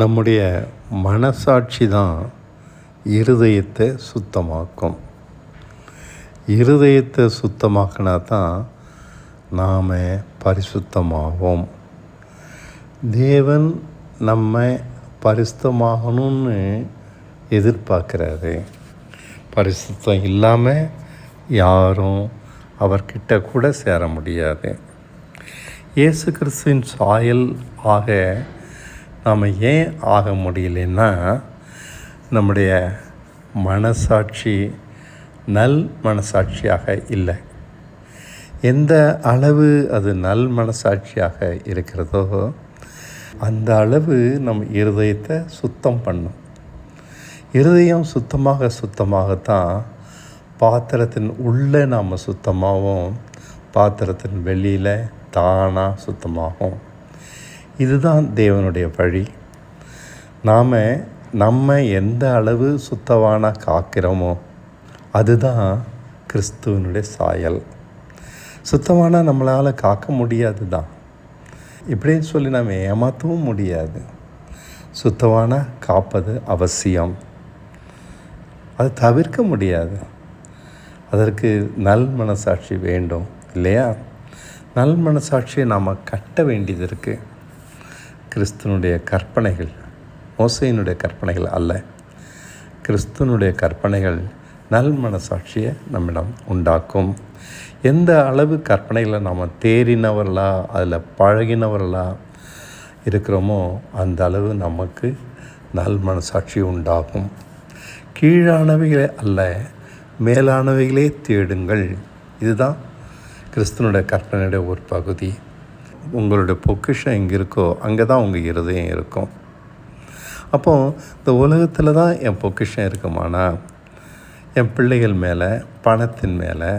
நம்முடைய மனசாட்சி தான் இருதயத்தை சுத்தமாக்கும். இருதயத்தை சுத்தமாக்கினா தான் நாம் பரிசுத்தமாகும் தேவன் நம்ம பரிசுத்தமாகணும்னு எதிர்பார்க்குறாரு. பரிசுத்தம் இல்லாமல் யாரும் அவர்கிட்ட கூட சேர முடியாது. இயேசு கிறிஸ்துவின் சாயல் ஆக நாம் ஏன் ஆக முடியலன்னா நம்முடைய மனசாட்சி நல் மனசாட்சியாக இல்லை. எந்த அளவு அது நல் மனசாட்சியாக இருக்கிறதோ அந்த அளவு நம்ம இருதயத்தை சுத்தம் பண்ணும். இருதயம் சுத்தமாக சுத்தமாகத்தான் பாத்திரத்தின் உள்ளே நாம் சுத்தமாகவும் பாத்திரத்தின் வெளியில் தானாக சுத்தமாகும் இதுதான் தேவனுடைய வழி. நாம் நம்ம எந்த அளவு சுத்தவான காக்கிறோமோ அதுதான் கிறிஸ்துவனுடைய சாயல். சுத்தமான நம்மளால் காக்க முடியாது தான் இப்படின்னு சொல்லி நம்ம ஏமாற்றவும் முடியாது. சுத்தமான காப்பது அவசியம். அது தவிர்க்க முடியாது. அதற்கு நல் மனசாட்சி வேண்டும் இல்லையா? நல் மனசாட்சியை நாம் கட்ட வேண்டியது இருக்குது கிறிஸ்தனுடைய கற்பனைகள் மோசையினுடைய கற்பனைகள் அல்ல. கிறிஸ்தனுடைய கற்பனைகள் நல் மனசாட்சியை நம்மிடம் உண்டாக்கும். எந்த அளவு கற்பனைகளை நாம் தேறினவர்களா அதில் பழகினவர்களா இருக்கிறோமோ அந்த அளவு நமக்கு நல் மனசாட்சி உண்டாகும். கீழானவைகளே அல்ல மேலானவைகளே தேடுங்கள். இதுதான் கிறிஸ்தனுடைய கற்பனையுடைய ஒரு பகுதி. உங்களுடைய பொக்கிஷம் எங்கே இருக்கோ அங்கே தான் உங்கள் இருதயம் இருக்கும். அப்போது இந்த உலகத்தில் தான் என் பொக்கிஷம் இருக்குமானா என் பிள்ளைகள் மேலே பணத்தின் மேலே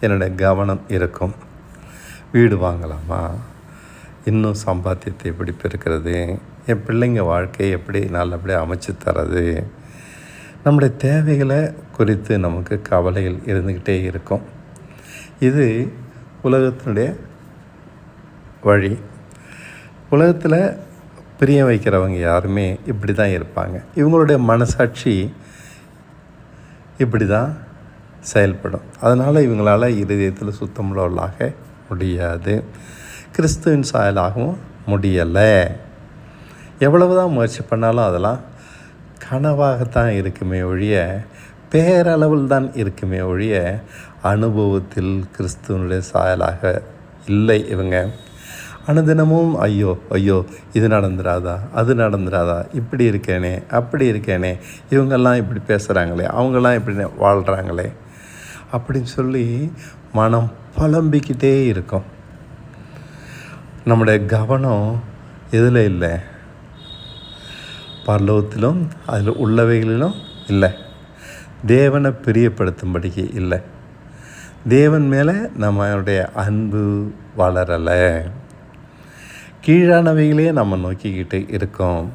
என்னுடைய கவனம் இருக்கும். வீடு வாங்கலாமா? இன்னும் சம்பாத்தியத்தை எப்படி பெருக்கிறது? என் பிள்ளைங்க வாழ்க்கையை எப்படி நல்லபடியாக அமைச்சு தரது? நம்முடைய தேவைகளை குறித்து நமக்கு கவலைகள் இருந்துக்கிட்டே இருக்கும். இது உலகத்தினுடைய வழி. உலகத்தில் பிரிய வைக்கிறவங்க யாருமே இப்படி தான் இருப்பாங்க. இவங்களுடைய மனசாட்சி இப்படி தான் செயல்படும். அதனால் இவங்களால் இருதயத்தில் சுத்தமுள்ளவர்களாக முடியாது. கிறிஸ்துவின் சாயலாகவும் முடியலை. எவ்வளவு தான் முயற்சி பண்ணாலும் அதெல்லாம் கனவாகத்தான் இருக்குமே ஒழிய பேரளவில் தான் இருக்குமே ஒழிய அனுபவத்தில் கிறிஸ்துவனுடைய சாயலாக இல்லை இவங்க. அனுதினமும் ஐயோ ஐயோ இது நடந்துடாதா அது நடந்துடாதா இப்படி இருக்கேனே அப்படி இருக்கேனே இவங்கெல்லாம் இப்படி பேசுகிறாங்களே அவங்கெல்லாம் இப்படி வாழ்கிறாங்களே அப்படின்னு சொல்லி மனம் புலம்பிக்கிட்டே இருக்கும். நம்முடைய கவனம் எதில் இல்லை? பரலோகத்திலும் அதில் உள்ளவைகளிலும் இல்லை. தேவனை பிரியப்படுத்தும்படிக்கு இல்லை. தேவன் மேலே நம்மளுடைய அன்பு வளரலை. கீழானவைகளே நம்ம நோக்கிக்கிட்டு இருக்கோம்.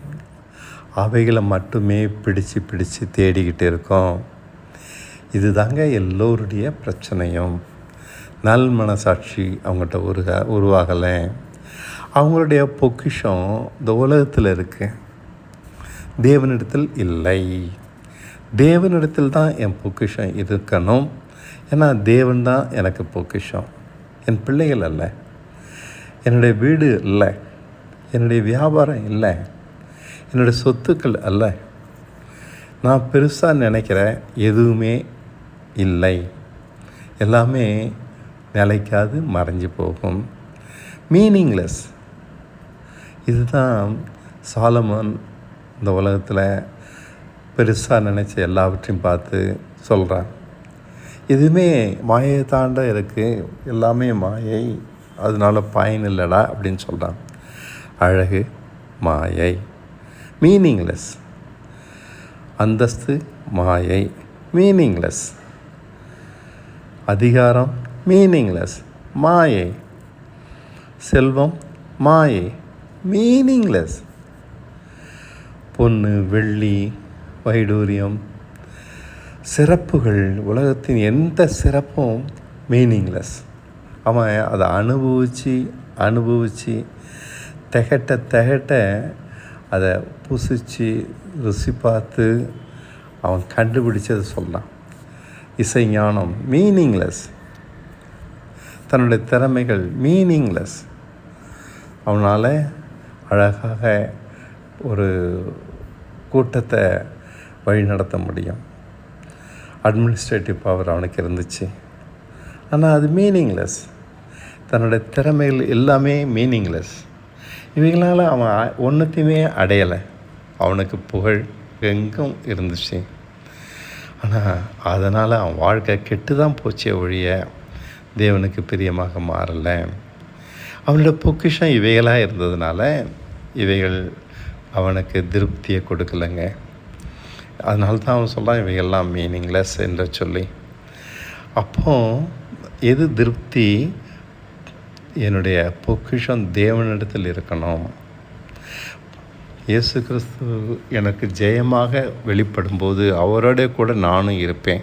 அவைகளை மட்டுமே பிடிச்சு பிடிச்சு தேடிக்கிட்டு இருக்கோம். இது தாங்க எல்லோருடைய பிரச்சனையும். நல் மனசாட்சி அவங்கள்ட்ட உருக உருவாகலை. அவங்களுடைய பொக்கிஷம் இந்த உலகத்தில் இருக்குது தேவனிடத்தில் இல்லை. தேவனிடத்தில் தான் என் பொக்கிஷம் இருக்கணும். ஏன்னா தேவன் தான் எனக்கு பொக்கிஷம். என் பிள்ளைகள் அல்ல. என்னுடைய வீடு இல்லை. என்னுடைய வியாபாரம் இல்லை. என்னுடைய சொத்துக்கள் அல்ல. நான் பெருசாக நினைக்கிற எதுவுமே இல்லை. எல்லாமே நிலைக்காது மறைஞ்சு போகும். மீனிங்லெஸ் இதுதான் சாலமன் இந்த உலகத்தில் பெருசாக நினச்ச எல்லாவற்றையும் பார்த்து சொல்கிறான் எதுவுமே மாயை தாண்ட இருக்குது எல்லாமே மாயை. அதனால பயன் இல்லைடா அப்படின்னு சொல்கிறான் அழகு மாயை மீனிங்லெஸ் அந்தஸ்து மாயை மீனிங்லெஸ் அதிகாரம் மீனிங்லெஸ் மாயை. செல்வம் மாயை மீனிங்லெஸ் பொண்ணு வெள்ளி வைடூரியம். சிறப்புகள் உலகத்தின் எந்த சிறப்பும் மீனிங்லெஸ் அவன் அதை அனுபவித்து அனுபவித்து திகட்ட திகட்ட அதை புசித்து ருசி பார்த்து அவன் கண்டுபிடிச்சதை சொல்கிறான் இசை ஞானம் மீனிங்லெஸ் தன்னுடைய திறமைகள் மீனிங்லெஸ் அவனால் அழகாக ஒரு கூட்டத்தை வழிநடத்த முடியும். அட்மினிஸ்ட்ரேட்டிவ் பவர் அவனுக்கு இருந்துச்சு. ஆனால் அது மீனிங்லெஸ் தன்னுடைய திறமைகள் எல்லாமே மீனிங்லெஸ் இவைகளால் அவன் ஒன்றுத்தையுமே அடையலை. அவனுக்கு புகழ் எங்கும் இருந்துச்சு. ஆனால் அதனால் அவன் வாழ்க்கை கெட்டு தான் போச்சே ஒழிய தேவனுக்கு பிரியமாக மாறலை. அவனோட பொக்கிஷம் இவைகளாக இருந்ததுனால இவைகள் அவனுக்கு திருப்தியை கொடுக்கலைங்க. அதனால தான் அவன் சொல்கிறான் இவைகள்லாம் மீனிங்லெஸ் என்று சொல்லி. அப்போ எது திருப்தி? என்னுடைய பொக்கிஷம் தேவனிடத்தில் இருக்கணும். இயேசு கிறிஸ்து எனக்கு ஜெயமாக வெளிப்படும்போது அவரோட கூட நானும் இருப்பேன்.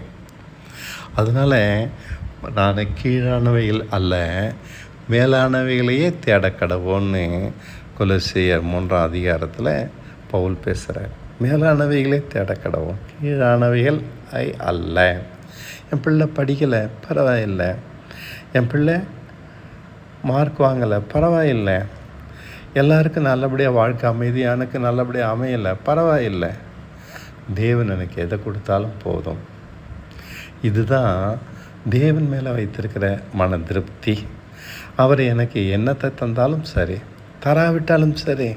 அதனால் நான் கீழானவைகள் அல்ல மேலானவைகளையே தேட கடவோன்னு கொலசியர் மூன்றாம் அதிகாரத்தில் பவுல் பேசுகிறார் மேலானவைகளே தேட கடவோம் கீழானவைகள் ஐ அல்ல. என் பிள்ளை படிக்கலை பரவாயில்லை. என் பிள்ளை மார்க் வாங்கலை. பரவாயில்லை. எல்லாருக்கும் நல்லபடியாக வாழ்க்கை அமைதியானுக்கு எனக்கு நல்லபடியாக அமையலை. பரவாயில்லை. தேவன் எனக்கு எதை கொடுத்தாலும் போதும். இதுதான் தேவன் மேலே வைத்திருக்கிற மன திருப்தி. அவர் எனக்கு என்னத்தை தந்தாலும் சரி தராவிட்டாலும் சரி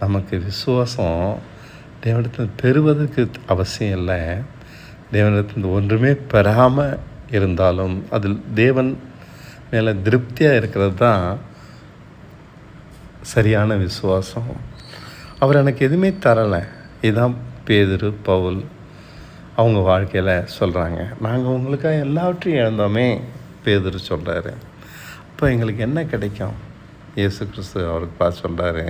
நமக்கு விசுவாசம் தேவனத்தில் பெறுவதற்கு அவசியம் இல்லை. தேவனிடத்தில் ஒன்றுமே பெறாமல் இருந்தாலும் அதில் தேவன் மேலே திருப்தியாக இருக்கிறது தான் சரியான விசுவாசம். அவர் எனக்கு எதுவுமே தரலை. இதுதான் பேதுரு பவுல் அவங்க வாழ்க்கையில் சொல்கிறாங்க நாங்கள் உங்களுக்காக எல்லாவற்றையும் இழந்தோமே பேதுரு சொல்கிறாரு அப்போ எங்களுக்கு என்ன கிடைக்கும்? இயேசு கிறிஸ்து அவருக்கு பார்த்து சொல்கிறாரு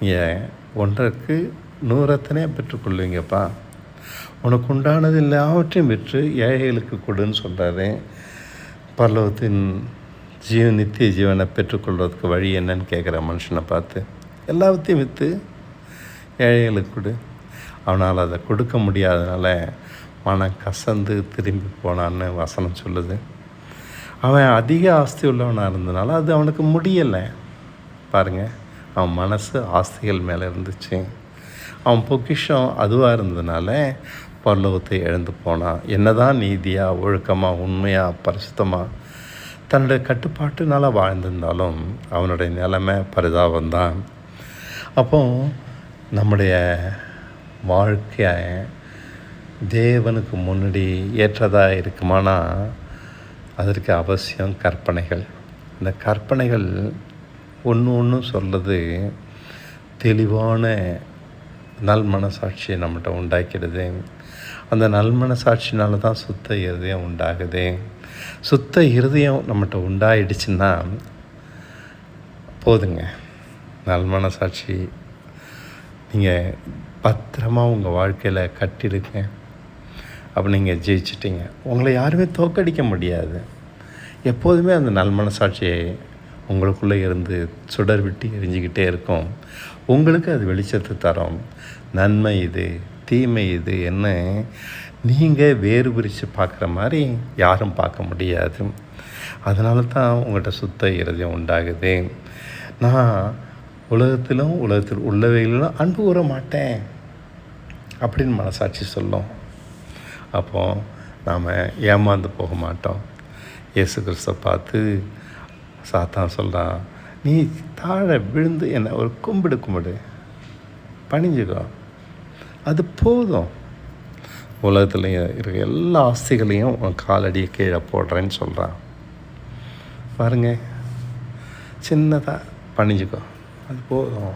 நீங்கள் ஒன்றருக்கு நூறத்தனே பெற்றுக்கொள்வீங்கப்பா உனக்கு உண்டானது எல்லாவற்றையும் பெற்று ஏழைகளுக்கு கொடுன்னு சொல்கிறாரு பரலோகத்தின் ஜீவ நித்திய ஜீவனை பெற்றுக்கொள்வதற்கு வழி என்னன்னு கேட்குற மனுஷனை பார்த்து எல்லாத்தையும் விற்று ஏழைகளுக்கு கொடு. அவனால் அதை கொடுக்க முடியாதனால மனம் கசந்து திரும்பி போனான்னு வசனம் சொல்லுது. அவன் அதிக ஆஸ்தி உள்ளவனாக இருந்தனால அது அவனுக்கு முடியலை. பாருங்கள் அவன் மனசு ஆஸ்திகள் மேலே இருந்துச்சு. அவன் பொக்கிஷம் அதுவாக இருந்ததுனால பல்லவத்தை எழுந்து போனான். என்னதான் நீதியாக ஒழுக்கமாக உண்மையாக பரிசுத்தமாக தன்னுடைய கட்டுப்பாட்டுனால் வாழ்ந்திருந்தாலும் அவனுடைய நிலைமை பரிதாபம் தான் அப்போ நம்முடைய வாழ்க்கையை தேவனுக்கு முன்னாடி ஏற்றதாக இருக்குமானா அதற்கு அவசியம் கற்பனைகள். இந்த கற்பனைகள் ஒன்று ஒன்றும் சொல்கிறது தெளிவான நல் மனசாட்சியை நம்மகிட்ட உண்டாக்கிடுது. அந்த நல் மனசாட்சினால தான் சுத்த இதயம் உண்டாகுது. சுத்த இருதயம் நம்மகிட்ட உண்டாயிடுச்சுன்னா போதுங்க. நல்மன சாட்சி நீங்கள் பத்திரமா உங்கள் வாழ்க்கையில் கட்டிடுங்க. அப்போ நீங்கள் ஜெயிச்சிட்டிங்க. உங்களை யாருமே தோக்கடிக்க முடியாது. எப்போதுமே அந்த நல்மன சாட்சியை உங்களுக்குள்ளே இருந்து சுடர் விட்டு எரிஞ்சிக்கிட்டே இருக்கும். உங்களுக்கு அது வெளிச்சத்தை தரும். நன்மை இது தீமை இது என்ன நீங்கள் வேறு பிரித்து பார்க்குற மாதிரி யாரும் பார்க்க முடியாது. அதனால தான் உங்கள்கிட்ட சுத்த இருதயம் உண்டாகுது. நான் உலகத்திலும் உலகத்தில் உள்ளவைகளிலும் அன்பு கூற மாட்டேன். அப்படின்னு மனசாட்சி சொல்லும். அப்போது நாம் ஏமாந்து போக மாட்டோம். இயேசு கிறிஸ்தை பார்த்து சாத்தான் சொல்கிறான் நீ தாழ விழுந்து என்னை ஒரு கும்பிடு கும்பிடு. பணிஞ்சுக்கோ. அது போதும். உலகத்தில் இருக்க எல்லா ஆஸ்திகளையும் உன் காலடியை கீழே போடுறேன்னு சொல்கிறான் பாருங்க சின்னதாக பண்ணிச்சுக்கோ அது போதும்.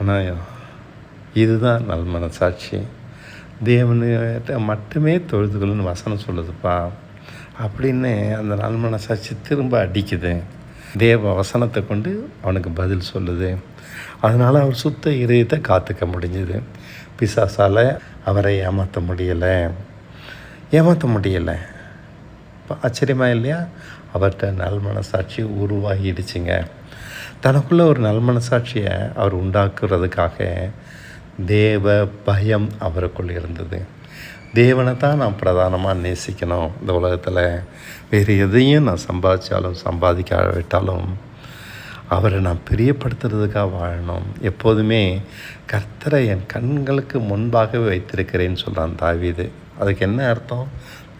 ஆனால் இதுதான் நல் மனசாட்சி. தேவன்கிட்ட மட்டுமே தொழுதுகள்னு வசனம் சொல்லுதுப்பா. அப்படின்னு அந்த நல் மனசாட்சி திரும்ப அடிக்குது. தேவ வசனத்தை கொண்டு அவனுக்கு பதில் சொல்லுது. அதனால் அவர் சுத்த இதயத்தை காத்துக்க முடிஞ்சுது. பிசாசால் அவரை ஏமாற்ற முடியலை. ஏமாற்ற முடியலை. இப்போ ஆச்சரியமா இல்லையா? அவர்கிட்ட நல் மனசாட்சி உருவாகிடுச்சுங்க. தனக்குள்ளே ஒரு நல்மனசாட்சியை அவர் உண்டாக்குறதுக்காக தேவ பயம் அவருக்குள் இருந்தது. தேவனை தான் நான் பிரதானமாக நேசிக்கணும். இந்த உலகத்தில் வேறு எதையும் நான் சம்பாதிச்சாலும் சம்பாதிக்காவிட்டாலும் அவரை நான் பிரியப்படுத்துறதுக்காக வாழணும். எப்போதுமே கர்த்தரை என் கண்களுக்கு முன்பாகவே வைத்திருக்கிறேன்னு சொல்கிறான் தாவிது. அதுக்கு என்ன அர்த்தம்?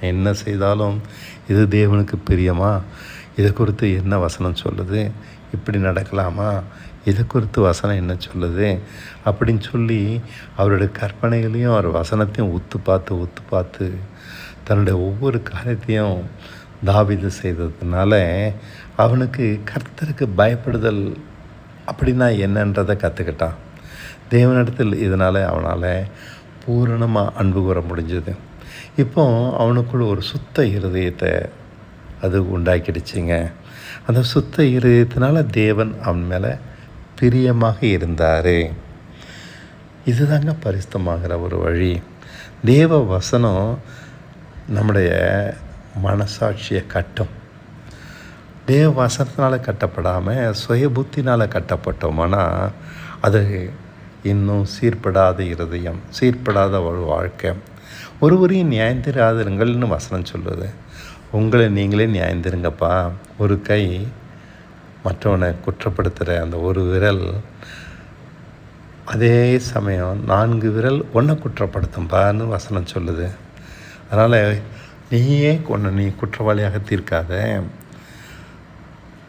நான் என்ன செய்தாலும் இது தேவனுக்கு பிரியமா? இதை குறித்து என்ன வசனம் சொல்லுது? இப்படி நடக்கலாமா? இதை குறித்து வசனம் என்ன சொல்லுது? அப்படின்னு சொல்லி அவருடைய கற்பனைகளையும் அவர் வசனத்தையும் ஒத்து பார்த்து ஒத்து பார்த்து தன்னுடைய ஒவ்வொரு காரியத்தையும் தாவிது செய்ததுனால அவனுக்கு கர்த்தருக்கு பயப்படுதல் அப்படின்னா என்னன்றதை கற்றுக்கிட்டான் தேவனிடத்தில் இதனால் அவனால் பூரணமாக அன்பு கூற முடிஞ்சது. இப்போ அவனுக்குள்ள ஒரு சுத்த இருதயத்தை அது உண்டாக்கிடுச்சிங்க. அந்த சுத்த இருதயத்தினால தேவன் அவன் மேலே பிரியமாக இருந்தார். இதுதாங்க பரிசுத்தமாகிற ஒரு வழி. தேவ வசனம் நம்முடைய மனசாட்சியை கட்டும். தேவ வசனத்தினால் கட்டப்படாமல் சுய புத்தினால் கட்டப்பட்டோம்னா அது இன்னும் சீர்படாத இருதயம் சீர்படாத ஒரு வாழ்க்கை. ஒருவரையும் நியாயந்திராதிருங்கள்னு வசனம் சொல்லுது. உங்களை நீங்களே நியாயந்திருங்கப்பா ஒரு கை மற்றவனை குற்றப்படுத்துகிற அந்த ஒரு விரல் அதே சமயம் நான்கு விரல் ஒன்றை குற்றப்படுத்தும்பான்னு வசனம் சொல்லுது. அதனால் நீயே ஒன்று நீ குற்றவாளியாக தீர்க்காத.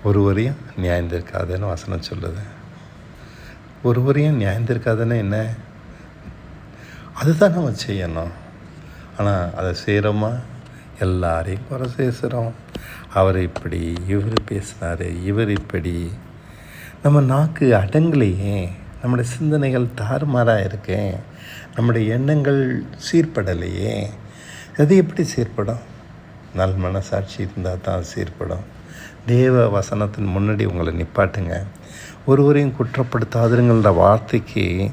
ஒருவரையும் நியாயந்திருக்காதுன்னு வசனம் சொல்லுது. ஒருவரையும் நியாயந்திருக்காதுன்னு என்ன? அதுதான் நம்ம செய்யணும். ஆனால் அதை செய்கிறோமா எல்லாரையும் குறை பேசுகிறோம் அவர் இப்படி இவர் பேசினார் இவர் இப்படி. நம்ம நாக்கு அடங்கலையே. நம்முடைய சிந்தனைகள் தாறுமாறாக இருக்கேன் நம்முடைய எண்ணங்கள் சீர்படலையே. அது எப்படி சீர்படும்? நல் மனசாட்சி இருந்தால் தான் சீர்படும். தேவ வசனத்தின் முன்னாடி உங்களை நிப்பாட்டுங்க. ஒருவரையும் குற்றப்படுத்தாதுங்கிற வார்த்தைக்கு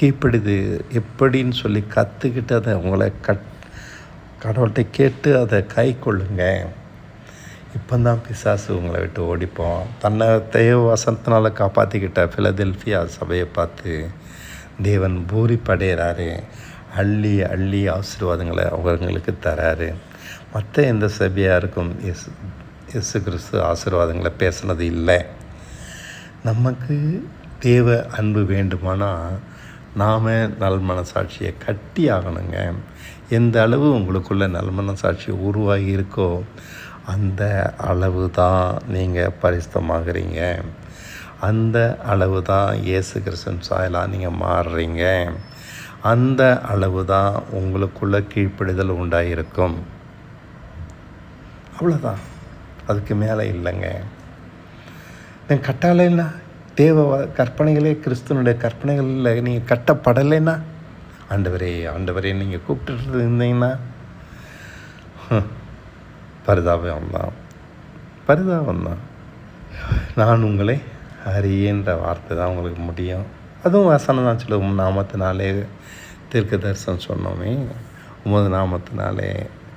கீழ்ப்படுது. எப்படின்னு சொல்லி கற்றுக்கிட்டு அதை உங்களை கட் கடவுள்கிட்ட கேட்டு அதை கை கொள்ளுங்க. இப்போ தான் பிசாசு உங்களை விட்டு ஓடிப்போம். தன்னை தெய்வ வசனத்தினால் காப்பாற்றிக்கிட்ட ஃபிலதெல்ஃபியா சபையை பார்த்து தேவன் பூரி படையிறாரு அள்ளி அள்ளி ஆசீர்வாதங்களை அவங்களுக்கு தராரு. மற்ற எந்த சபையாக இருக்கும். எஸ் இயேசு கிறிஸ்து ஆசீர்வாதங்களை பேசுனது இல்லை. நமக்கு தேவ அன்பு வேண்டுமானால் நாம் நல் மனசாட்சியை கட்டி ஆகணுங்க. எந்த அளவு உங்களுக்குள்ள நல் மனசாட்சி உருவாகி இருக்கோ அந்த அளவு தான் நீங்கள் பரிசுத்தமாகறீங்க. அந்த அளவு தான் இயேசு கிறிஸ்தன் சாயலாக நீங்கள் மாறுறீங்க. அந்த அளவு தான் உங்களுக்குள்ள கீழ்ப்பிடுதல் உண்டாயிருக்கும். அவ்வளோதான் அதுக்கு மேலே இல்லைங்க. நீங்கள் கட்டாலைன்னா தேவ கற்பனைகளே கிறிஸ்துவனுடைய கற்பனைகளில் நீங்கள் கட்டப்படலைன்னா ஆண்டவரே ஆண்டவரே நீங்கள் கூப்பிட்டு இருந்தீங்கன்னா பரிதாபம் தான். பரிதாபம் தான். நான் உங்களை அறியன்ற வார்த்தை தான் உங்களுக்கு முடியும். அதுவும் வசனம் தான் சொல்லுவோம் நாமத்தினாலே தீர்க்க தரிசனம் சொன்னோமே. உமது நாமத்தினாலே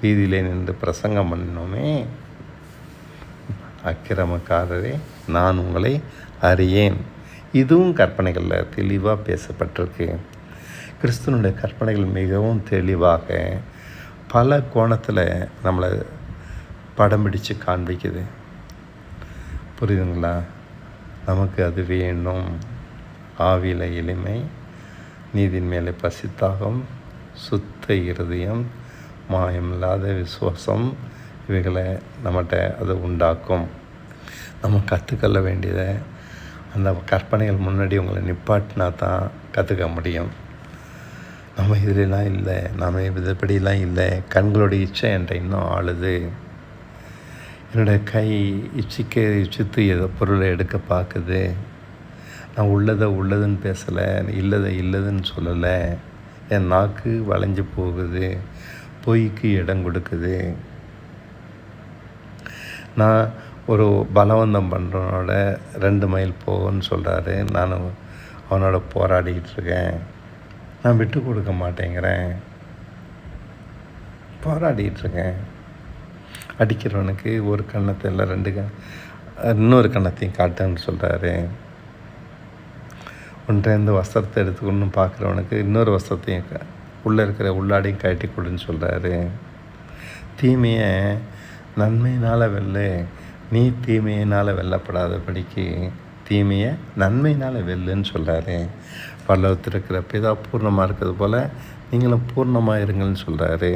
வீதியிலே நின்று பிரசங்கம் பண்ணினோமே. அக்கிரமக்காரரே நான் உங்களை அறியேன். இதுவும் கற்பனைகளில் தெளிவாக பேசப்பட்டிருக்கு. கிறிஸ்துவனுடைய கற்பனைகள் மிகவும் தெளிவாக பல கோணத்தில் நம்மளை படம் பிடிச்சு காண்பிக்குது. புரியுதுங்களா? நமக்கு அது வேணும். ஆவியில் எளிமை நீதின் மேலே பசித்தாகம் சுத்த இருதயம் மாயமில்லாத விசுவாசம் இவைகளை நம்மகிட்ட அது உண்டாக்கும். நம்ம கற்றுக்கொள்ள வேண்டியதை அந்த கற்பனைகள் முன்னாடி உங்களை நிப்பாட்டினா தான் கற்றுக்க முடியும். நம்ம இதிலெலாம் இல்லை நாம் இதுபடிலாம் இல்லை கண்களுடைய இச்சை என்ற இன்னும் ஆளுது. என்னுடைய கை இச்சிக்க இச்சித்து ஏதோ பொருளை எடுக்க பார்க்குது. நான் உள்ளதை உள்ளதுன்னு பேசலை இல்லதை இல்லதுன்னு சொல்லலை. என் நாக்கு வளைஞ்சு போகுது பொய்க்கு இடம் கொடுக்குது. நான் ஒரு பலவந்தம் பண்ணுறவனோட ரெண்டு மைல் போகும்னு சொல்கிறாரு நான் அவனோட போராடிக்கிட்டு இருக்கேன். நான் விட்டு கொடுக்க மாட்டேங்கிறேன். போராடிக்கிட்டு இருக்கேன். அடிக்கிறவனுக்கு ஒரு கன்னத்தில் ரெண்டு க இன்னொரு கண்ணத்தையும் காட்டுன்னு சொல்கிறாரு ஒன்றேந்து வஸ்திரத்தை எடுத்துக்கணும் பார்க்குறவனுக்கு இன்னொரு வஸ்திரத்தையும் உள்ளே இருக்கிற உள்ளாடையும் கட்டி கொடுன்னு சொல்கிறாரு தீமையை நன்மையினால் வெல்ல நீ தீமையினால் வெல்லப்படாதபடிக்கு தீமையை நன்மையினால் வெல்லுன்னு சொல்கிறாரு பல்லவத்தில் இருக்கிற பிதா பூர்ணமாக இருக்கிறது போல் நீங்களும் பூர்ணமாக இருங்கள்னு சொல்கிறாரு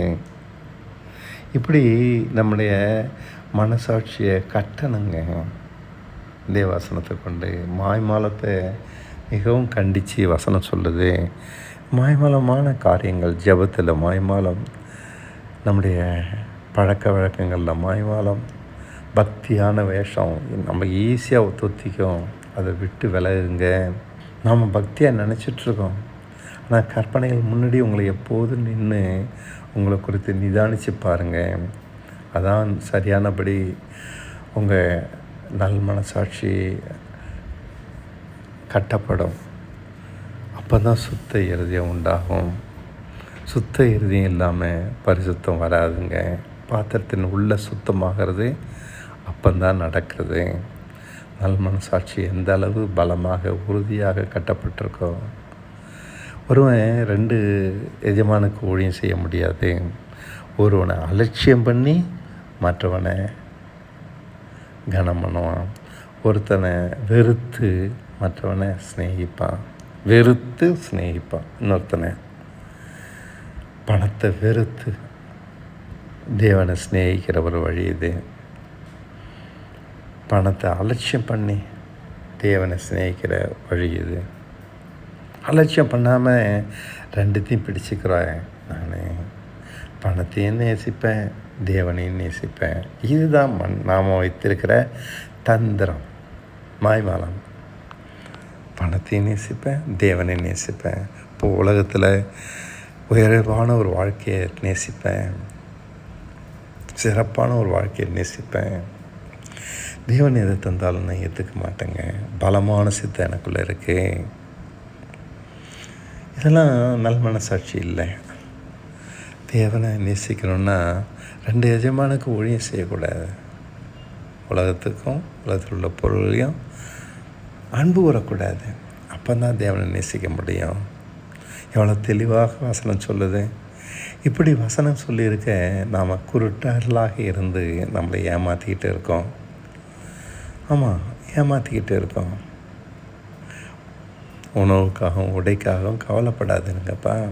இப்படி நம்முடைய மனசாட்சியை கட்டணுங்க. தேவாசனத்தை கொண்டு மாய்மாலத்தை மிகவும் கண்டித்து வசனம் சொல்லுது. மாய்மாலமான காரியங்கள் ஜெபத்தில் மாய்மாலம் நம்முடைய பழக்க வழக்கங்களில் மாய்மாலம் பக்தியான வேஷம் நம்ம ஈஸியாக ஒத்துத்திக்கும் அதை விட்டு விலகுங்க. நாம் பக்தியாக நினச்சிட்ருக்கோம். ஆனால் கற்பனைகள் முன்னாடி உங்களை எப்போதும் நின்று உங்களை குறித்து நிதானித்து பாருங்கள் அதான் சரியானபடி உங்கள் நல் மனசாட்சி கட்டப்படும். அப்போ தான் சுத்த இறுதியம் உண்டாகும். சுத்த இருதயம் இல்லாமல் பரிசுத்தம் வராதுங்க. பாத்திரத்தின் உள்ள சுத்தமாகிறது அப்பந்தான் நடக்கிறது நல் மனசாட்சி எந்த அளவு பலமாக உறுதியாக கட்டப்பட்டிருக்கோ ஒருவன் ரெண்டு எஜமானுக்கு ஊழியம் செய்ய முடியாது. ஒருவனை அலட்சியம் பண்ணி மற்றவனை கனம் பண்ணுவான். ஒருத்தனை வெறுத்து மற்றவனை ஸ்நேகிப்பான் வெறுத்து ஸ்நேகிப்பான் இன்னொருத்தனை பணத்தை வெறுத்து தேவனை சிநேகிக்கிற ஒரு வழி இது. பணத்தை அலட்சியம் பண்ணி தேவனை சிநேகிக்கிற வழி இது. அலட்சியம் பண்ணாமல் ரெண்டுத்தையும் பிடிச்சிக்கிறேன் நான். பணத்தையும் நேசிப்பேன் தேவனையும் நேசிப்பேன். இதுதான் மண் நாம் வைத்திருக்கிற தந்திரம் மாய்மாலம். பணத்தையும் நேசிப்பேன் தேவனையும் நேசிப்பேன். இப்போ உலகத்தில் உயர்வான ஒரு வாழ்க்கையை நேசிப்பேன். சிறப்பான ஒரு வாழ்க்கையை நேசிப்பேன். தேவன் எதை தந்தாலும் நான் ஏற்றுக்க மாட்டேங்க. பலமான சித்தம் எனக்குள்ளே இருக்கு. இதெல்லாம் நல் மனசாட்சி இல்லை. தேவனை நேசிக்கணும்னா ரெண்டு எஜமானுக்கு ஒழியம் செய்யக்கூடாது. உலகத்துக்கும் உலகத்தில் உள்ள பொருளையும் அன்பு வரக்கூடாது அப்போ தான் தேவனை நேசிக்க முடியும். எவ்வளோ தெளிவாக வசனம் சொல்லுது. இப்படி வசனம் சொல்லியிருக்க நாம் குருட்டர்களாக இருந்து நம்மளை ஏமாற்றிக்கிட்டு இருக்கோம். ஆமாம் ஏமாற்றிக்கிட்டு இருக்கோம். உணவுக்காகவும் உடைக்காகவும் கவலைப்படாதுங்கப்பா.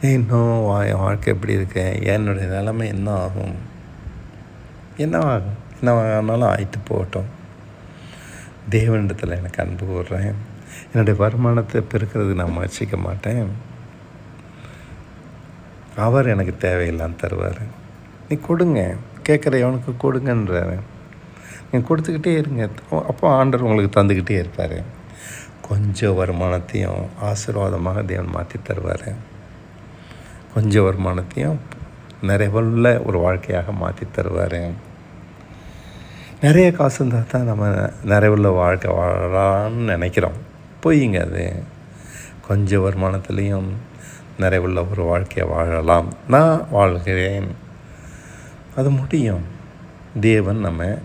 இன்னும் வா- என் வாழ்க்கை எப்படி இருக்கு? என்னுடைய நிலைமை என்ன ஆகும்? என்ன ஆகும்? என்ன ஆனாலும் ஆயிட்டு போகட்டும். தேவனிடத்தில் எனக்கு அன்பு கூடுறேன் என்னுடைய வருமானத்தை பெருக்கிறது நான் முயற்சிக்க மாட்டேன். அவர் எனக்கு தேவையில்லாம் தருவார். நீ கொடுங்க கேட்குற எவனுக்கு கொடுங்கன்றாரு. நீங்கள் கொடுத்துக்கிட்டே இருங்க. அப்போ ஆண்டவர் உங்களுக்கு தந்துக்கிட்டே இருப்பார். கொஞ்சம் வருமானத்தையும் ஆசீர்வாதமாக தேவன் மாற்றி தருவார். கொஞ்சம் வருமானத்தையும் நிறைவுள்ள ஒரு வாழ்க்கையாக மாற்றி தருவார். நிறைய காசு இருந்தால் தான் நம்ம நிறைவுள்ள வாழ்க்கை வாழலான்னு நினைக்கிறோம். பொய்ங்க அது. கொஞ்சம் வருமானத்துலேயும் நிறைவுள்ள ஒரு வாழ்க்கையை வாழலாம். நான் வாழ்கிறேன். அது முடியும். தேவன் நம்ம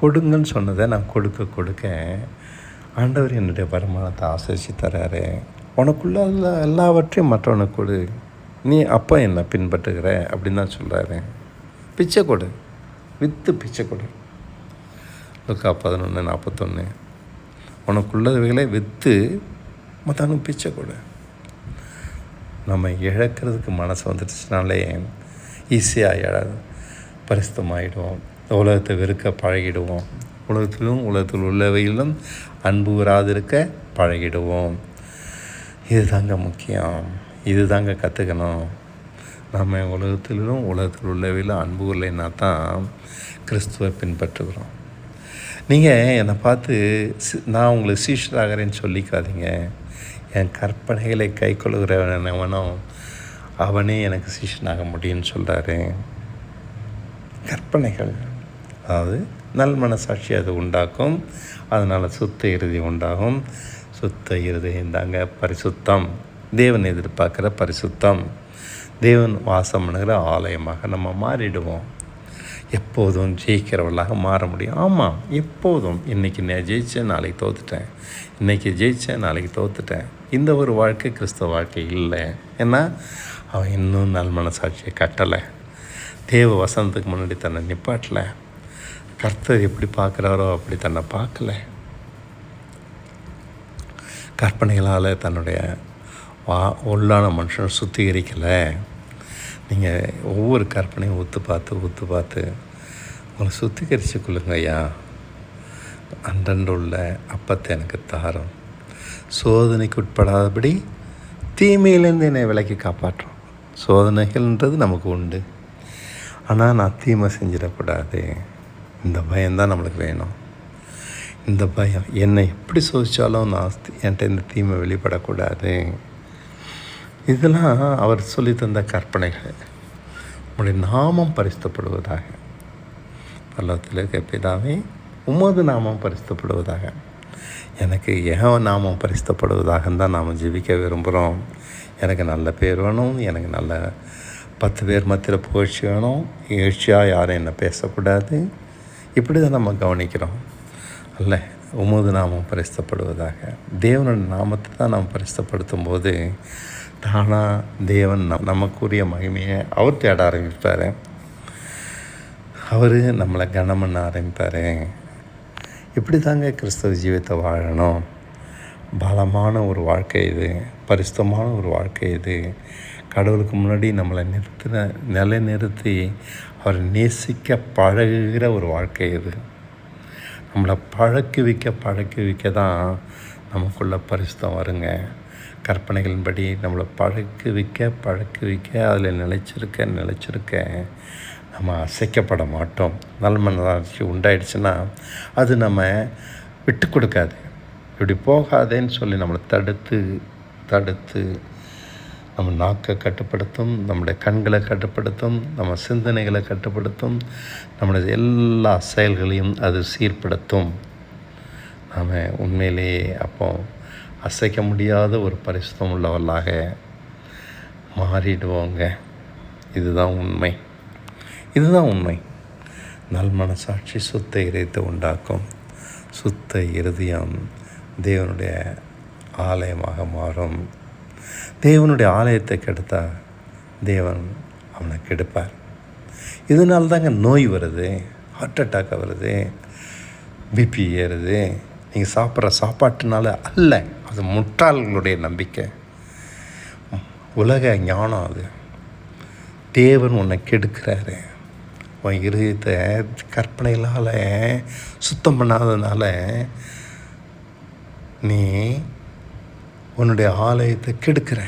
கொடுங்கன்னு சொன்னதை நான் கொடுக்க கொடுக்க ஆண்டவர் என்னுடைய வருமானத்தை ஆசிரிச்சு தர்றாரு உனக்குள்ள எல்லா எல்லாவற்றையும் மற்றவனுக்கு கொடு. நீ அப்போ என்ன பின்பற்றுகிற அப்படின்னு தான் சொல்கிறாரு பிச்சை கொடு. வித்து பிச்சை கொடு. லுக்கா பதினொன்று நாற்பத்தொன்று உனக்குள்ளவைகளை விற்று மற்றவனுக்கு பிச்சை கொடு. நம்ம இழக்கிறதுக்கு மனசு வந்துடுச்சுனாலே ஈஸியாக இழ பரிசுத்தமாகிடுவோம் உலகத்தை வெறுக்க பழகிடுவோம். உலகத்திலும் உலகத்தில் உள்ளவையிலும் அன்பு வராதிருக்க பழகிடுவோம். இது தாங்க முக்கியம். இது தாங்க கற்றுக்கணும் நம்ம உலகத்திலும் உலகத்தில் உள்ளவையிலும் அன்பு இல்லைன்னா தான் கிறிஸ்துவை பின்பற்றுகிறோம். நீங்கள் என்னை பார்த்து சி- நான் உங்களுக்கு சீஷராகிறேன்னு சொல்லிக்காதீங்க. என் கற்பனைகளை கை கொள்கிறவனவனோ அவனே எனக்கு சீஷனாக முடியும்னு சொல்கிறாரு கற்பனைகள். அதாவது நல் மனசாட்சி அது உண்டாக்கும். அதனால் சுத்த இறுதி உண்டாகும். சுத்த இருதயம் தாங்க பரிசுத்தம். தேவன் எதிர்பார்க்குற பரிசுத்தம். தேவன் வாசம் பண்ணுகிற ஆலயமாக நம்ம மாறிடுவோம். எப்போதும் ஜெயிக்கிறவர்களாக மாற முடியும். ஆமாம் எப்போதும். இன்றைக்கி நான் ஜெயித்தேன் நாளைக்கு தோத்துட்டேன். இன்றைக்கி ஜெயித்தேன் நாளைக்கு தோத்துட்டேன். இந்த ஒரு வாழ்க்கை கிறிஸ்தவ வாழ்க்கை இல்லை. ஏன்னா அவன் இன்னும் நல் மனசாட்சியை கட்டலை. தேவ வசந்தத்துக்கு முன்னாடி தன்னை நிப்பாட்டலை. கர்த்தர் எப்படி பார்க்குறாரோ அப்படி தன்னை பார்க்கல. கற்பனைகளால் தன்னுடைய வா உள்ளான மனுஷனை சுத்திகரிக்கலை. நீங்கள் ஒவ்வொரு கற்பனையும் ஒத்து பார்த்து ஒத்து பார்த்து உங்களை சுத்திகரித்து கொள்ளுங்க ஐயா. அன்றன்று உள்ள அப்பத்தை எனக்கு தாரும். சோதனைக்கு உட்படாதபடி தீமையிலேருந்து என்னை விலக்கி காப்பாற்றும். சோதனைகள்ன்றது நமக்கு உண்டு. ஆனால் நான் தீமை செஞ்சிடக்கூடாது. இந்த பயம்தான் நம்மளுக்கு வேணும். இந்த பயம் என்னை எப்படி சோதித்தாலும் நான் என்கிட்ட இந்த தீமை வெளிப்படக்கூடாது. இதெல்லாம் அவர் சொல்லி தந்த கற்பனைகள். உங்களுடைய நாமம் பரிசுத்தப்படுவதாக. பல்லவத்தில் இருக்க பிதாவே உமது நாமம் பரிசுத்தப்படுவதாக. எனக்கு ஏன் நாமம் பரிசுத்தப்படுவதாக தான் நாம் ஜீவிக்க விரும்புகிறோம் எனக்கு நல்ல பேர் வேணும். எனக்கு நல்ல பத்து பேர் மத்தியில் புகழ்ச்சி வேணும். எழுச்சியாக யாரும் என்ன பேசக்கூடாது. இப்படி தான் நம்ம கவனிக்கிறோம். அல்ல உமது நாமம் பரிசுத்தப்படுவதாக. தேவனோட நாமத்தை தான் நாம் பரிசுத்தப்படுத்தும் போது தானாக தேவன் நம் நமக்குரிய மகிமையை அவர் தேட ஆரம்பிப்பார். அவர் நம்மளை கனம் பண்ண ஆரம்பிப்பார். இப்படி தாங்க கிறிஸ்தவ ஜீவித்தை வாழணும். பலமான ஒரு வாழ்க்கை இது. பரிசுத்தமான ஒரு வாழ்க்கை இது. கடவுளுக்கு முன்னாடி நம்மளை நிறுத்தின நிலை நிறுத்தி அவரை நேசிக்க பழகுகிற ஒரு வாழ்க்கை இது. நம்மளை பழக்கி வைக்க பழக்கி வைக்க தான் நமக்குள்ள பரிசுத்தம் வருங்க. கற்பனைகளின்படி நம்மளை பழக்கி வைக்க பழக்கி வைக்க அதில் நிலைச்சிருக்க நிலைச்சிருக்க நம்ம அசைக்கப்பட மாட்டோம். நல்மனதாட்சி உண்டாயிடுச்சுன்னா அது நம்ம விட்டு கொடுக்காது. இப்படி போகாதேன்னு சொல்லி நம்மளை தடுத்து தடுத்து நம்ம நாக்கை கட்டுப்படுத்தும் நம்முடைய கண்களை கட்டுப்படுத்தும் நம்ம சிந்தனைகளை கட்டுப்படுத்தும் நம்முடைய எல்லா செயல்களையும் அது சீர்படுத்தும். நாம் உண்மையிலேயே அப்போ அசைக்க முடியாத ஒரு பரிசுத்தம் உள்ளவர்களாக மாறிடுவோங்க. இதுதான் உண்மை. இதுதான் உண்மை. நல் மனசாட்சி சுத்த இறைத்தை உண்டாக்கும். சுத்த இருதயம் தேவனுடைய ஆலயமாக மாறும். தேவனுடைய ஆலயத்தை கெடுத்தால் தேவன் அவனை கெடுப்பார். இதனால தாங்க நோய் வருது ஹார்ட் அட்டாக் வருது பிபி ஏறுது. நீங்கள் சாப்பிட்ற சாப்பாட்டுனால அல்ல அது முட்டாள்களுடைய நம்பிக்கை. உலக ஞானம் அது. தேவன் உன்னை கெடுக்கிறாரு. உன் இருதயத்தை கற்பனைகளால் சுத்தம் பண்ணாததுனால நீ உன்னுடைய ஆலயத்தை கெடுக்கிற.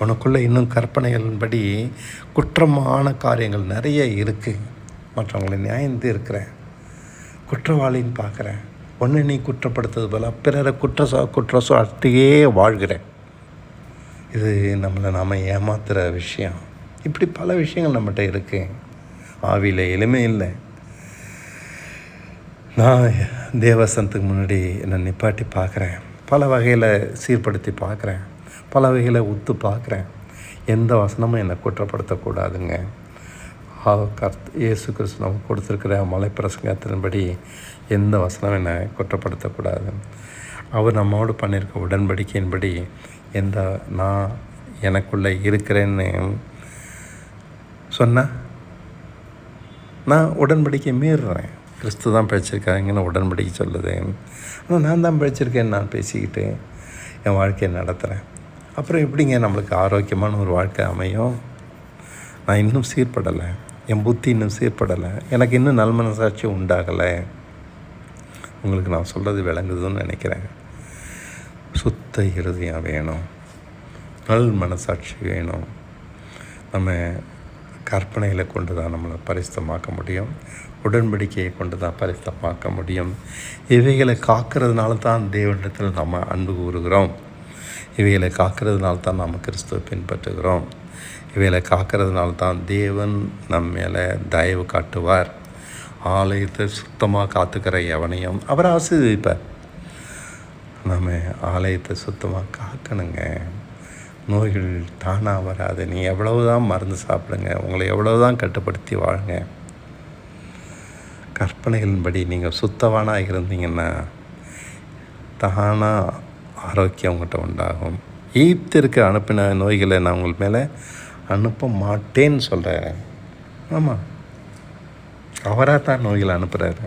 உனக்குள்ளே இன்னும் கற்பனைகளின்படி குற்றமான காரியங்கள் நிறைய இருக்குது மற்றவங்களை நியாயந்து இருக்கிறேன் குற்றவாளின்னு பார்க்குறேன் ஒன்று நீ குற்றப்படுத்துறது போல் பிறரை குற்ற சா குற்ற சாட்டியே வாழ்கிறேன் இது நம்மளை நாம் ஏமாத்துகிற விஷயம். இப்படி பல விஷயங்கள் நம்மகிட்ட இருக்குது ஆவியில் எளிமை இல்லை. நான் தேவசனத்துக்கு முன்னாடி என்னை நிப்பாட்டி பார்க்குறேன். பல வகையில் சீர்படுத்தி பார்க்குறேன். பல வகையில் உத்து பார்க்குறேன். எந்த வசனமும் என்னை குற்றப்படுத்தக்கூடாதுங்க. கர்த் இயேசு கிறிஸ்து கொடுத்துருக்கிற மலைப்பிரசங்கத்தின்படி எந்த வசனம் என்னை குற்றப்படுத்தக்கூடாது. அவர் நம்மோடு பண்ணியிருக்க உடன்படிக்கையின்படி எந்த நான் எனக்குள்ளே இருக்கிறேன்னு சொன்னால் நான் உடன்படிக்கை மீறுறேன். கிறிஸ்து தான் பிழைச்சிருக்காங்கன்னு உடன்படிக்கை சொல்லுது ஆனால் நான் தான் பிழைச்சிருக்கேன்னு நான் பேசிக்கிட்டு என் வாழ்க்கையை நடத்துகிறேன் அப்புறம் எப்படிங்க நம்மளுக்கு ஆரோக்கியமான ஒரு வாழ்க்கை அமையும்? நான் இன்னும் சீர்படலை. என் புத்தி இன்னும் சீர்படலை. எனக்கு இன்னும் நல் மனசாட்சி உண்டாகலை. உங்களுக்கு நான் சொல்கிறது விளங்குதுன்னு நினைக்கிறேன். சுத்த இறுதியாக வேணும். நல் மனசாட்சி வேணும். நம்ம கற்பனைகளை கொண்டு தான் நம்மளை பரிசுத்தமாக்க முடியும். உடன்படிக்கையை கொண்டு தான் பரிசுத்தமாக்க முடியும். இவைகளை காக்கிறதுனால தான் தேவனிடத்தில் நம்ம அன்பு கூறுகிறோம். இவைகளை காக்கிறதுனால தான் நாம் கிறிஸ்துவை பின்பற்றுகிறோம். இவைகளை காக்கிறதுனால தான் தேவன் நம்ம மேலே தயவு காட்டுவார். ஆலயத்தை சுத்தமாக காத்துக்கிற எவனையும் அவர் ஆசீர்வதிப்பார். நம்ம ஆலயத்தை சுத்தமாக காக்கணுங்க. நோய்கள் தானாக வராது. நீ எவ்வளவு தான் மருந்து சாப்பிடுங்க உங்களை எவ்வளோ தான் கட்டுப்படுத்தி வாழுங்க. கற்பனைகளின்படி நீங்கள் சுத்தவானாக இருந்தீங்கன்னா தானாக ஆரோக்கியம் உங்கள்கிட்ட உண்டாகும். ஈப்திற்கு அனுப்பின நோய்களை நான் உங்கள் மேலே அனுப்ப மாட்டேன்னு சொல்கிறேன் ஆமாம் அவராக தான் நோய்களை அனுப்புகிறாரு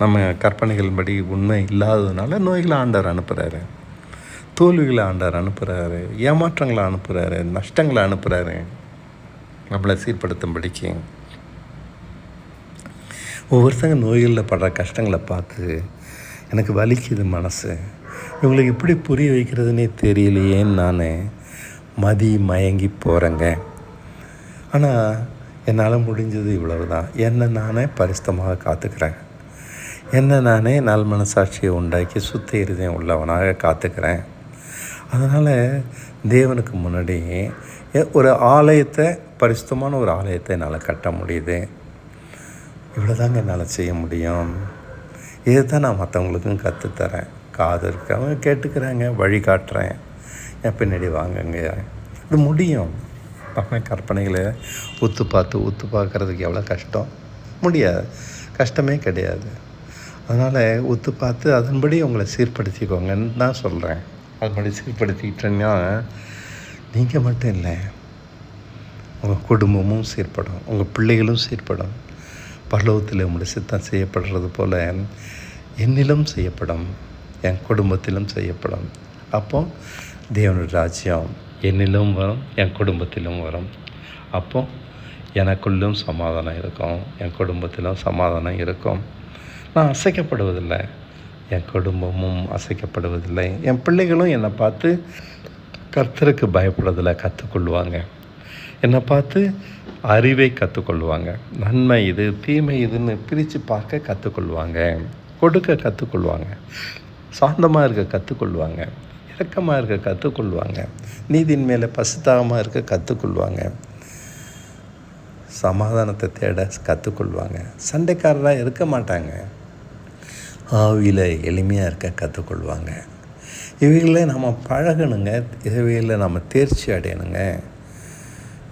நம்ம கற்பனைகளின்படி உண்மை இல்லாததுனால நோய்களை ஆண்டவர் அனுப்புகிறாரு தோல்விகளை ஆண்டார் அனுப்புகிறாரு ஏமாற்றங்களை அனுப்புகிறாரு நஷ்டங்களை அனுப்புகிறாரு நம்மளை சீர்படுத்தும்படிக்கு ஒவ்வொருத்தங்க நோய்களில் படுற கஷ்டங்களை பார்த்து எனக்கு வலிக்குது மனசு. இவங்களுக்கு எப்படி புரிய வைக்கிறதுனே தெரியலையேன்னு நான் மதி மயங்கி போகிறேங்க ஆனால் என்னால் முடிஞ்சது இவ்வளவு தான் என்னை நானே பரிசுத்தமாக காத்துக்கிறேன். என்னை நானே நல் மனசாட்சியை உண்டாக்கி சுத்த இருதயம் உள்ளவனாக காத்துக்கிறேன். அதனால் தேவனுக்கு முன்னாடி ஒரு ஆலயத்தை பரிசுத்தமான ஒரு ஆலயத்தை என்னால் கட்ட முடியுது. இவ்வளோதாங்க என்னால் செய்ய முடியும். இதை தான் நான் மற்றவங்களுக்கும் கற்றுத்தரேன் காது இருக்கவங்க கேட்டுக்கிறாங்க வழி காட்டுறேன். என் பின்னாடி வாங்குங்க. இது முடியும். நம்ம கற்பனைகளை உத்து பார்த்து உத்து பார்க்குறதுக்கு எவ்வளோ கஷ்டம்? முடியாது. கஷ்டமே கிடையாது. அதனால் உத்து பார்த்து அதன்படி உங்களை சீர்படுத்திக்கோங்கன்னு தான் சொல்கிறேன் அதன்படி சீர்படுத்திக்கிட்டேன்னா நீங்கள் மட்டும் இல்லை. உங்கள் குடும்பமும் சீர்படும் உங்கள் பிள்ளைகளும் சீர்படும். பரலோகத்தில் உங்களுடைய சித்தம் செய்யப்படுறது போல் என்னிலும் செய்யப்படும் என் குடும்பத்திலும் செய்யப்படும். அப்போ தேவனுடைய ராஜ்யம் என்னிலும் வரும் என் குடும்பத்திலும் வரும். அப்போ எனக்குள்ளும் சமாதானம் இருக்கும் என் குடும்பத்திலும் சமாதானம் இருக்கும். நான் அசைக்கப்படுவதில்லை. என் குடும்பமும் அசைக்கப்படுவதில்லை. என் பிள்ளைகளும் என்னை பார்த்து கர்த்தருக்கு பயப்படுறதில் கற்றுக்கொள்வாங்க. என்னை பார்த்து அறிவை கற்றுக்கொள்வாங்க. நன்மை இது தீமை இதுன்னு பிரித்து பார்க்க கற்றுக்கொள்வாங்க. கொடுக்க கற்றுக்கொள்வாங்க. சாந்தமாக இருக்க கற்றுக்கொள்வாங்க. இரக்கமாக இருக்க கற்றுக்கொள்வாங்க. நீதியின் மேலே பசுத்தாகமாக இருக்க கற்றுக்கொள்வாங்க. சமாதானத்தை தேட கற்றுக்கொள்வாங்க. சண்டைக்காரராக இருக்க மாட்டாங்க. ஆவியில் எளிமையாக இருக்க கற்றுக்கொள்வாங்க இவைகளில் நம்ம பழகணுங்க. இவைகளில் நம்ம தேர்ச்சி அடையணுங்க.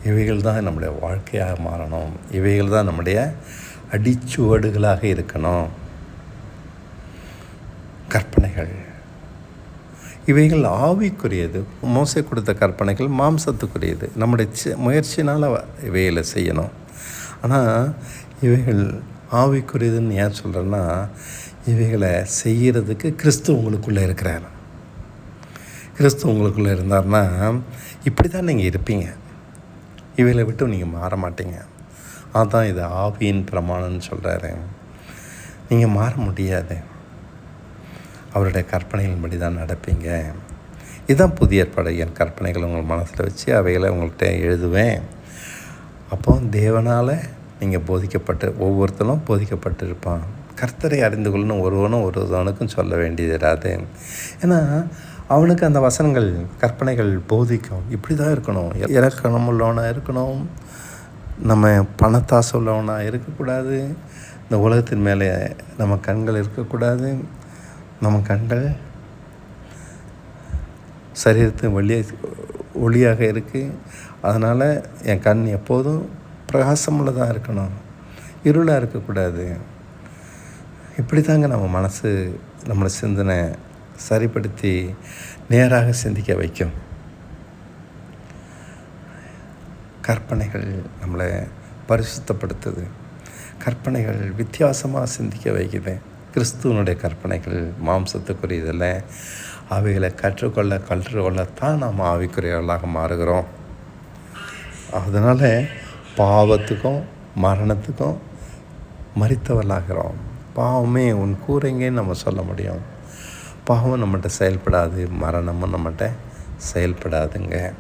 இவைகள் தான் நம்முடைய வாழ்க்கையாக மாறணும். இவைகள் தான் நம்முடைய அடிச்சுவடுகளாக இருக்கணும். கற்பனைகள். இவைகள் ஆவிக்குரியது. மோசை கொடுத்த கற்பனைகள் மாம்சத்துக்குரியது. நம்முடைய முயற்சினால் இவைகளை செய்யணும். ஆனால் இவைகள் ஆவிக்குரியதுன்னு ஏன் சொல்கிறேன்னா இவைகளை செய்கிறதுக்கு கிறிஸ்து உங்களுக்குள்ளே இருக்கிறார். கிறிஸ்து உங்களுக்குள்ளே இருந்தார்னா இப்படி தான் நீங்கள் இருப்பீங்க. இவைகளை விட்டு நீங்கள் மாற மாட்டீங்க. அதுதான் இது ஆவியின் பிரமாணம்னு சொல்கிறாரு நீங்கள் மாற முடியாது. அவருடைய கற்பனைகளின்படி தான் நடப்பீங்க. இதுதான் புதிய ஏற்பாடு. என் கற்பனைகளை உங்கள் மனசில் வச்சு அவைகளை உங்கள்கிட்ட எழுதுவேன். அப்போ தேவனால் நீங்கள் போதிக்கப்பட்டு ஒவ்வொருத்தரும் போதிக்கப்பட்டு இருப்பான் கர்த்தரை அறிந்து கொள்ளணும் ஒருவனும் ஒருவனுக்கும் சொல்ல வேண்டியது இராது. ஏன்னா அவனுக்கு அந்த வசனங்கள் கற்பனைகள் போதிக்கும். இப்படி தான் இருக்கணும். இலக்கணம் உள்ளவனாக இருக்கணும். நம்ம பணத்தாசை உள்ளவனாக இருக்கக்கூடாது. இந்த உலகத்தின் மேலே நம்ம கண்கள் இருக்கக்கூடாது. நம்ம கண்கள் சரீரத்தின் ஒளியாக ஒளியாக இருக்குது அதனால் என் கண் எப்போதும் பிரகாசமுள்ளதாக இருக்கணும். இருளாக இருக்கக்கூடாது. இப்படி தாங்க நம்ம மனசு நம்மளை சிந்தனை சரிப்படுத்தி நேராக சிந்திக்க வைக்கும். கற்பனைகள் நம்மளை பரிசுத்தப்படுத்துது. கற்பனைகள் வித்தியாசமாக சிந்திக்க வைக்குது. கிறிஸ்துவனுடைய கற்பனைகள் மாம்சத்துக்குரியதில் அவைகளை கற்றுக்கொள்ள கற்றுக்கொள்ளத்தான் நாம் ஆவிக்குரியவர்களாக மாறுகிறோம். அதனால் பாவத்துக்கும் மரணத்துக்கும் மறித்தவர்களாகிறோம். பாவமே உன் கூரைங்கன்னு நம்ம சொல்ல முடியும். பாவம் நம்மகிட்ட செயல்படாது மரணமும் நம்மகிட்ட செயல்படாதுங்க.